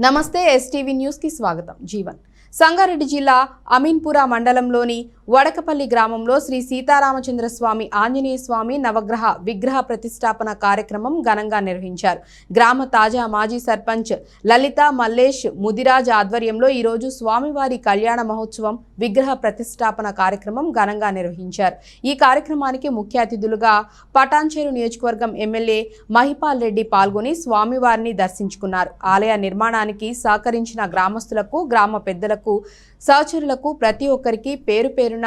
నమస్తే ఎస్టీవీ న్యూస్కి స్వాగతం. జీవన్. సంగారెడ్డి జిల్లా అమీన్పుర మండలంలోని వడకపల్లి గ్రామంలో శ్రీ సీతారామచంద్ర స్వామి ఆంజనేయ స్వామి నవగ్రహ విగ్రహ ప్రతిష్టాపన కార్యక్రమం ఘనంగా నిర్వహించారు. గ్రామ తాజా మాజీ సర్పంచ్ లలిత మల్లేష్ ముదిరాజ్ ఆధ్వర్యంలో ఈరోజు స్వామివారి కళ్యాణ మహోత్సవం విగ్రహ ప్రతిష్టాపన కార్యక్రమం ఘనంగా నిర్వహించారు. ఈ కార్యక్రమానికి ముఖ్య అతిథులుగా పటాన్చేరు నియోజకవర్గం ఎమ్మెల్యే మహిపాల్ రెడ్డి పాల్గొని స్వామివారిని దర్శించుకున్నారు. ఆలయ నిర్మాణానికి సహకరించిన గ్రామస్తులకు గ్రామ పెద్దలకు సహచరులకు ప్రతి ఒక్కరికి పేరు పేరున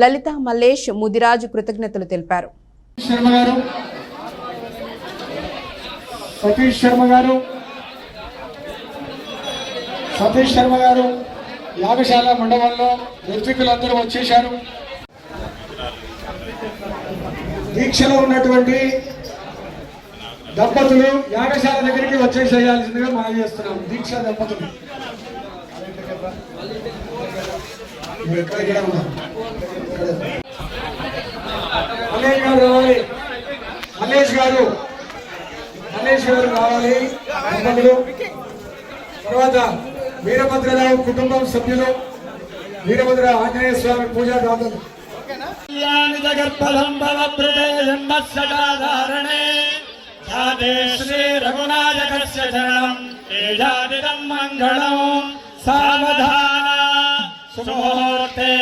లలిత మల్లేష్ ముదిరాజు కృతజ్ఞతలు తెలిపారు. శర్మ గారు సతీష్ శర్మ గారు సతీష్ శర్మ గారు యాగశాల మండపంలో ఋత్వికులందరూ వచ్చేశారు. దీక్షలో ఉన్నటువంటి దంపతులు యాగశాల దగ్గరికి వచ్చేసేయాల్సిందిగా మనం చేస్తున్నాం. దీక్ష దంపతులు. మల్లేష్ గారు రావాలి మల్లేష్ గారు మల్లేష్ గారు రావాలి దంపతులు తర్వాత వీరభద్రరావు కుటుంబం సభ్యులు వీరభద్ర ఆంజనేయ స్వామి పూజా దాతలు కళ్యాణిజగర్భదంబవృతేజన్మస్సదాధారణే యాదే శ్రీ రఘునాయకస్య చరణం మంగళం सुमुहूर्ते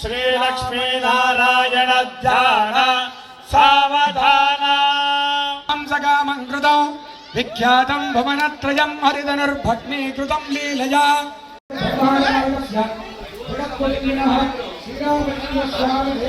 श्री लक्ष्मी नारायण ध्यान। सावधान। हंसकामं कृतौ। विख्यातं भवनत्रयं हरिधनुर्भग्नीकृतं लीलया। श्रीरामचन्द्रस्वामी